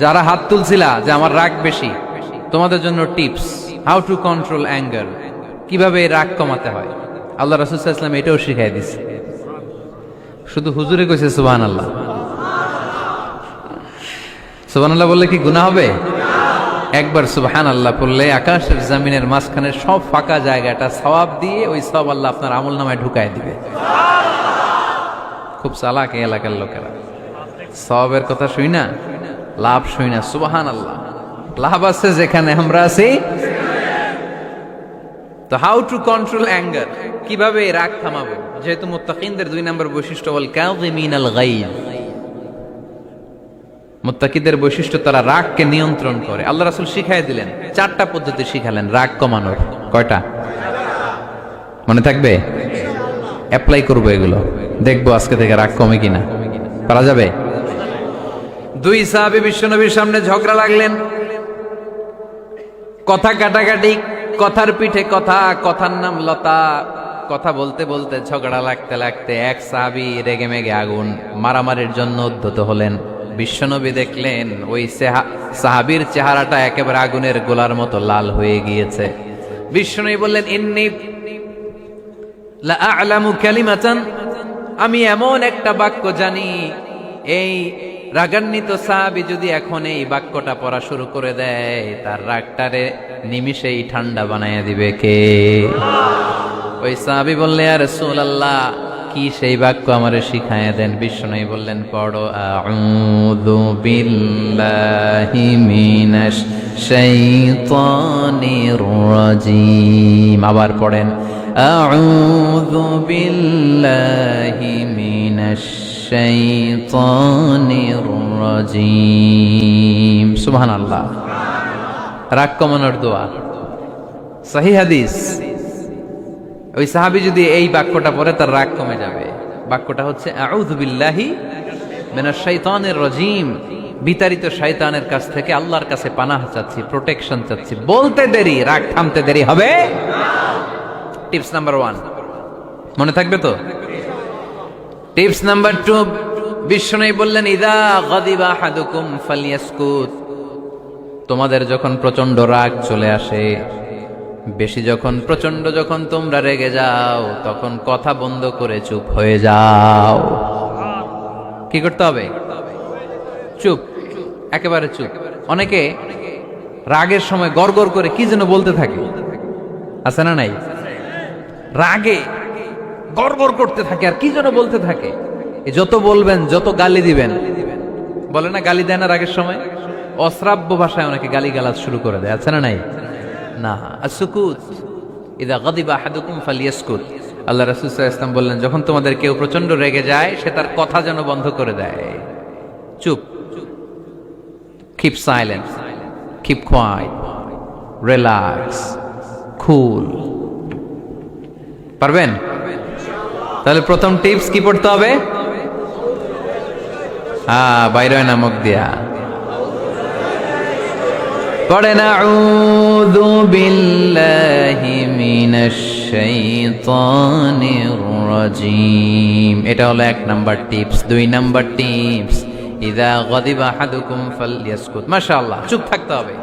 যারা হাত তুলছিলা যে আমার রাগ বেশি, তোমাদের জন্য tips how to control anger কীভাবে রাগ কমাতে হয়। আল্লাহ রাসুলাম এটাও শিখাই দিছে। শুধু হুজুরে কইছে সুবাহ আল্লাহ সুবাহ আল্লাহ বললে কি গুণা হবে? একবার সুবহান আল্লাহ পড়লে আকাশের জামিনের মাঝখানে সব ফাঁকা জায়গাটা সওয়াব দিয়ে ওই সব আল্লাহ আপনার আমল নামায় ঢুকায় দিবে। খুব চালাক এলাকার লোকেরা। সবের কথা শুই না? লাভ শুই না সুবহান আল্লাহ লাভ আছে যেখানে আমরা আছি। তো হাউ টু কন্ট্রোল অ্যাঙ্গার কীভাবে রাগ থামাবো? যেহেতু মুত্তাকিনদের দুই নম্বর বৈশিষ্ট্য বল কাযিমিন আল গাইব মুত্তাকিদের বৈশিষ্ট্য তারা রাগকে নিয়ন্ত্রণ করে। আল্লাহ রাসূল শিখাই দিলেন, চারটা পদ্ধতি শিখালেন, রাগ কমানোর। কয়টা? মনে থাকবে? অ্যাপ্লাই করব এগুলো। দেখব আজকে থেকে রাগ কমে কিনা। পারা যাবে? দুই সাহাবী বিশ্বনবীর সামনে ঝগড়া লাগলেন। কথা কাটাকাটি, কথার পিঠে কথা, কথার নাম লতা। কথা বলতে বলতে ঝগড়া লাগতে লাগতে এক সাহাবি রেগে মেগে আগুন মারামারির জন্য উদ্ধত হলেন। বিশ্বনবী দেখলেন ওই সেহা- সাহাবীর চেহারাটা একেবারে আগুনের গোলার মতো লাল হয়ে গিয়েছে। বিশ্বনবী বললেন, ইন্নি আ'লামু কালিমাতান, আমি এমন একটা বাক্য জানি, এই রাগান্বিত সাহাবি যদি এখন এই বাক্যটা পড়া শুরু করে দেয়, তার রাগটারে নিমিষেই ঠান্ডা বানাইয়া দিবে কে? ওই সাহাবি বললে, আর রাসূলুল্লাহ, কি সেই বাক্য আমারে শিখাইয়া দেন? বিষ্ণু বললেন, পড়ো, আউযু বিল্লাহি মিনাশ শাইতানির রাজিম। আবার পড়েন, আউযু বিল্লাহি মিনাশ শাইতানির রাজিম সুবহানাল্লাহ। রাগ কমানোর দোয়া। সহি হাদিস। ওই সাহাবি যদি এই বাক্যটা পড়ে, তার রাগ কমে যাবে। বাক্যটা হচ্ছে, আউযু বিল্লাহি মিনাশ শাইতানির রাজিম বিতাড়িত শয়তানের কাছ থেকে আল্লাহর কাছে পানাহ চাচ্ছি প্রোটেকশন চাচ্ছি। বলতে দেরি, রাগ থামতে দেরি হবে? টিপস নাম্বার ওয়ান মনে থাকবে তো? টিপস নাম্বার টু বিশ্বনবী বললেন, ইদা গদিবা হাদুকুম ফালিয়াসকুত। তোমাদের যখন প্রচণ্ড রাগ চলে আসে, বেশি যখন প্রচণ্ড যখন তোমরা রেগে যাও, তখন কথা বন্ধ করে চুপ হয়ে যাও। কি করতে হবে? চুপ, একেবারে চুপ। অনেকে রাগের সময় গড় করে কি যেন বলতে থাকে? আছে না নাই? রাগে গড়গড় করতে থাকে আর কি যেন বলতে থাকে? যত বলবেন, যত গালি দিবেন। বলে না গালি দেয় না রাগের সময়? অশ্রাব্য ভাষায় অনেকে গালি গালাজ শুরু করে দেয়, আছে না নাই? না আসুকুত ইদা গাদিবা আহাদুকুম ফালিয়াসকুত। আল্লাহ আলাইহি ওয়াসাল্লাম বললেন, যখন তোমাদের কেউ প্রচণ্ড রেগে যায়, সে তার কথা যেন বন্ধ করে দেয়। চুপ। Keep silent keep quiet relax cool পারবেন? তাহলে প্রথম টিপস কি পড়তে হবে? হ্যাঁ বাইরে নামক দিয়া। পড়ে না আউযু বিল্লাহি মিনাশ শাইতানির রাজিম। এটা হলো এক নাম্বার টিপস। দুই নাম্বার টিপস ইদা গাদিবা আহাদুকুম ফালইয়াসকুত। মাশাআল্লাহ, চুপ থাকতে হবে।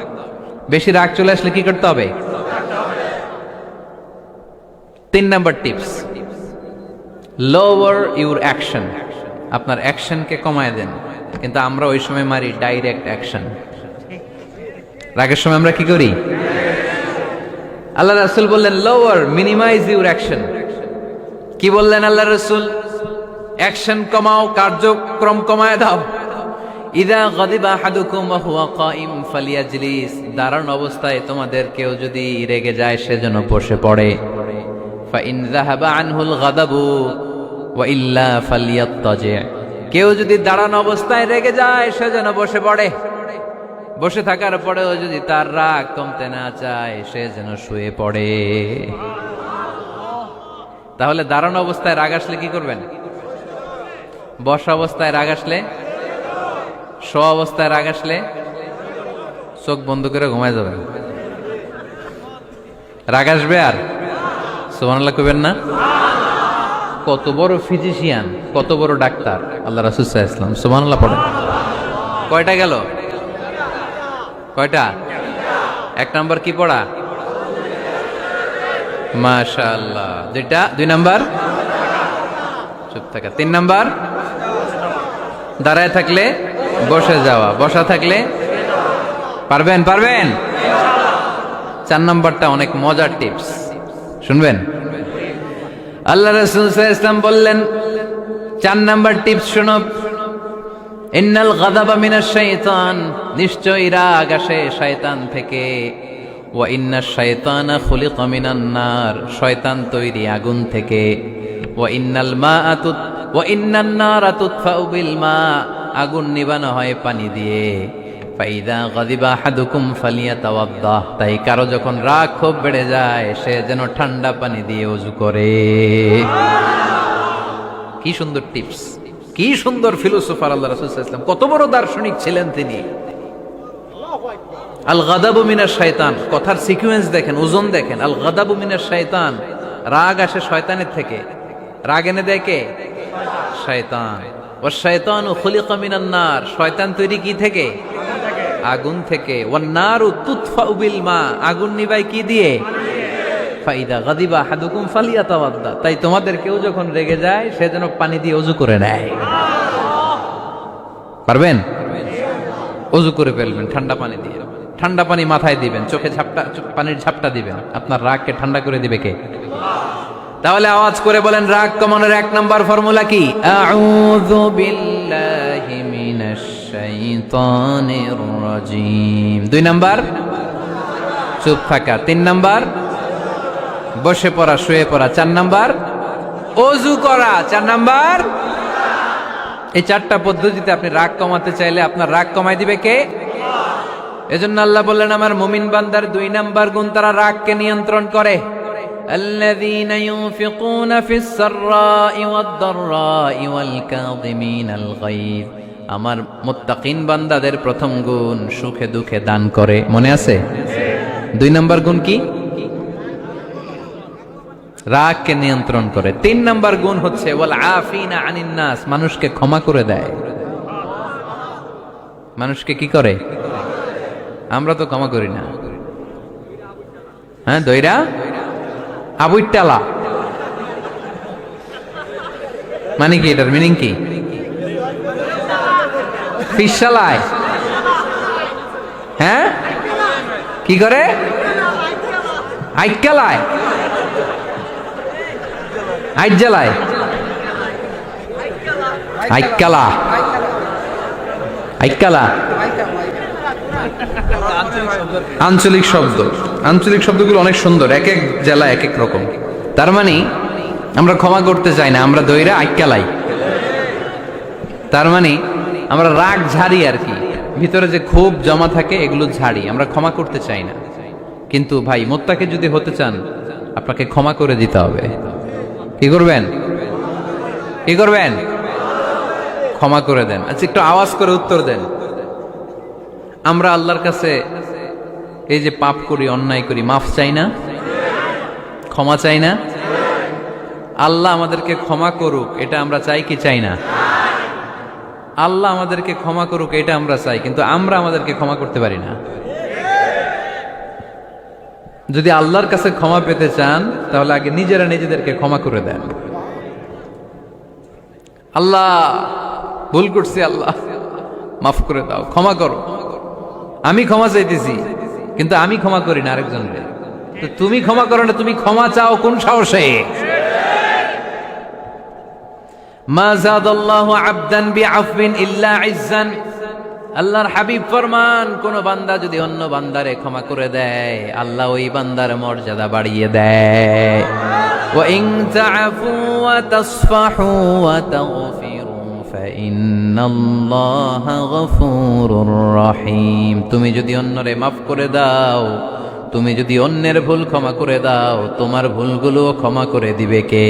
বেশি রাগ চলে আসলে কি করতে হবে? তিন number tips lower your action আপনার অ্যাকশনকে কমায় দেন। কিন্তু আমরা ওই সময় মারি ডাইরেক্ট অ্যাকশন রাগের সময় আমরা কি করি? আল্লাহ রাসুল বললেন লোয়ার মিনিমাইজ ইউর অ্যাকশন কি বললেন আল্লাহ রসুল? অ্যাকশন কমাও, কার্যক্রম কমায় দাও। ইদা গদিবা হাদুকুম হুয়া কাইম ফালিয়াজলিস। দাঁড়ান অবস্থায় তোমাদের কেউ যদি রেগে যায় সেজন্য বসে পড়ে। ফাইন যাহাবা আনহুল গাদাবু। কেউ যদি দাঁড়ানো অবস্থায় রেগে যায়, সে যেন বসে পড়ে। বসে থাকার পরেও যদি তার রাগ কমতে না চায়, সে যেন শুয়ে পড়ে। তাহলে দাঁড়ানো অবস্থায় রাগ আসলে কি করবেন? বসা অবস্থায় রাগ আসলে? শো অবস্থায় রাগ আসলে? চোখ বন্ধ করে ঘুমায় যাবেন। রাগ আসবে আর? সোমানাল্লাহ কবেন না? কত বড় ফিজিশিয়ান কত বড় ডাক্তার? আল্লাহ রাসুসাহ ইসলাম সোমানাল্লাহ পড়েন। কয়টা গেল? কয়টা? এক নম্বর কি পড়া? মাশাআল্লাহ। দুইটা দুই নাম্বার? চুপ থাকা। তিন নাম্বার? দাঁড়ায় থাকলে বসে যাওয়া। বসা থাকলে? পারবেন? পারবেন? চার নাম্বারটা অনেক মজার টিপস শুনবেন? আল্লাহ রসুল ইসলাম বললেন, চার নাম্বার টিপস শুনো। ইন্নাল গাদাবা মিনাশ শাইতান, নিশ্চয়ই রাগ আসে শয়তান থেকে। ওয়া ইন্নাশ শাইতানা খুলিকা মিনান নার, শয়তান তৈরি আগুন থেকে। ওয়া ইন্নাল মাআ তুত, ওয়া ইন্নান নারা তুতফাউ বিল মা, আগুন নিবানো হয় পানি দিয়ে। ফাইদা গাদিবা হাদুকুম ফালিয়াতাওয়াদ্দাহ তাই কারও যখন রাগ খুব বেড়ে যায়, সে যেন ঠান্ডা পানি দিয়ে ওযু করে। কি সুন্দর টিপস, কি সুন্দর ফিলোসোফার আল্লাহ রাসূল সাল্লাল্লাহু কত বড় দার্শনিক ছিলেন তিনি। আল গাদাবু মিনাশ শয়তান কথার সিকোয়েন্স দেখেন, ওজন দেখেন। আল গাদাবু মিনাশ শয়তান রাগ আসে শয়তানের থেকে। রাগ এনে দেয় কে? শয়তান। ও শয়তান ও খুলিকা মিনান নার শয়তান তৈরি কি থেকে? আগুন থেকে। আগুন নিবাই কি দিয়ে? তাই তোমাদের কেউ যখন রেগে যায়, সে যেন পানি দিয়ে অজু করে নেয়। পারবেন? করে ফেলবেন, ঠান্ডা পানি দিয়ে। ঠান্ডা পানি মাথায় দিবেন, চোখে ঝাপটা পানির ঝাপটা দিবেন। আপনার রাগকে ঠান্ডা করে দিবে কে? তাহলে আওয়াজ করে বলেন, রাগ কমানোর এক নাম্বার ফর্মুলা কি? আউযু বিল্লাহি মিনাশ শাইতানির রাজিম দুই নাম্বার চুপ থাকা তিন নাম্বার বসে পড়া শুয়ে পড়া চার নাম্বার অজু করা চার নাম্বার এই চারটা পদ্ধতিতে আপনি রাগ কমাতে চাইলে আপনার রাগ কমাই দিবে কে এজন্য আল্লাহ বললেন আমার মুমিন বান্দার দুই নাম্বার গুণ তারা রাগকে নিয়ন্ত্রণ করে الذين ينفقون في السراء والضراء والكاظمين الغيظ আমার মুত্তাকিন বান্দাদের প্রথম গুণ সুখে দুঃখে দান করে। মনে আছে? দুই নাম্বার গুণ কি? রাগকে নিয়ন্ত্রণ করে। তিন নাম্বার গুণ হচ্ছে, ওয়াল আফিনা আনিন নাস মানুষকে ক্ষমা করে দেয়। মানুষকে কি করে? আমরা তো ক্ষমা করি না। হ্যাঁ দইরা? আবুইটালা মানে কি এটার মিনিং কি? ফিসালায় হ্যাঁ? কি করে? আইকালায় আইজালায় আইকালা আইকালা আঞ্চলিক শব্দ। আঞ্চলিক শব্দগুলো অনেক সুন্দর, এক এক জেলা এক এক রকম। তার মানে আমরা ক্ষমা করতে চাই না, আমরা দইরা আইকালাই তার মানে আমরা রাগ ঝাড়ি আর কি। ভিতরে যে ক্ষোভ জমা থাকে, এগুলো ঝাড়ি। আমরা ক্ষমা করতে চাই না। কিন্তু ভাই, মোত্তাকে যদি হতে চান, আপনাকে ক্ষমা করে দিতে হবে। কি করবেন? কি করবেন? ক্ষমা করে দেন। আচ্ছা একটু আওয়াজ করে উত্তর দেন। আমরা আল্লাহর কাছে এই যে পাপ করি, অন্যায় করি, মাফ চাই না? ক্ষমা চাই না? আল্লাহ আমাদেরকে ক্ষমা করুক, এটা আমরা চাই কি চাই না? আল্লাহ আমাদেরকে ক্ষমা করুক, এটা আমরা চাই, কিন্তু আমরা আমাদেরকে ক্ষমা করতে পারি না। যদি আল্লাহর কাছে ক্ষমা পেতে চান, তাহলে আগে নিজেরা নিজেদেরকে ক্ষমা করে দেন। আল্লাহ, ভুল করছি আল্লাহ, মাফ করে দাও, ক্ষমা করো। আমি ক্ষমা চাইতেছি, কিন্তু আমি ক্ষমা করি না আরেকজনকে তুমি ক্ষমা করো না, তুমি ক্ষমা চাও কোন সাহসে? ইল্লা আল্লাহর হাবিব ফরমান, কোন বান্দা যদি অন্য বান্দারে ক্ষমা করে দেয়, আল্লাহ ওই বান্দার মর্যাদা বাড়িয়ে দেয়। রহিম। তুমি যদি অন্যরে মাফ করে দাও, তুমি যদি অন্যের ভুল ক্ষমা করে দাও, তোমার ভুলগুলো ক্ষমা করে দিবে কে?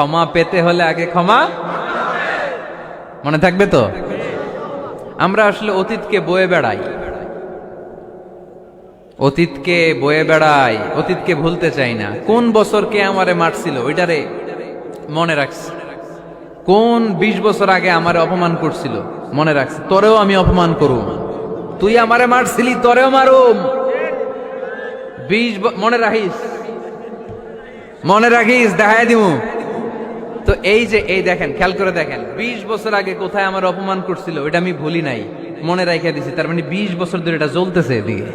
ক্ষমা পেতে হলে আগে ক্ষমা? মনে থাকবে তো? আমরা আসলে অতীতকে বয়ে বেড়াই। অতীতকে বয়ে বেড়াই, অতীতকে ভুলতে চাই না। কোন বছর কে আমারে মারছিল, ওইটারে মনে রাখছি। কোন বিশ বছর আগে আমারে অপমান করছিল, মনে রাখছি। তোরেও আমি অপমান করুম। তুই আমারে মারছিলি, তোরেও মারুম। বিশ মনে রাখিস? মনে রাখিস, দেখাই দিমু। তো এই যে, এই দেখেন, খেয়াল করে দেখেন, বিশ বছর আগে কোথায় আমার অপমান করছিল এটা আমি ভুলি নাই, মনে রাখিয়া দিছি, তার মানে বিশ বছর ধরে এটা জ্বলতেছে এদিকে।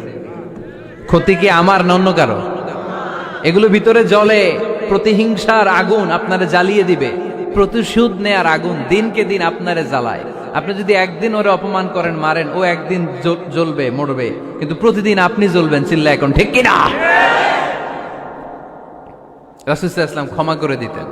ক্ষতি কি আমার না অন্য কারও? এগুলো ভিতরে জলে প্রতিহিংসার আগুন আপনারে জ্বালিয়ে দিবে, প্রতিশোধ নেয়ার আগুন দিনকে দিন আপনারে জ্বালায়। আপনি যদি একদিন ওরে অপমান করেন, মারেন, ও একদিন জ্বলবে, মরবে, কিন্তু প্রতিদিন আপনি জ্বলবেন চিল্লা এখন, ঠিক কিনা? রাসুল ক্ষমা করে দিতেন।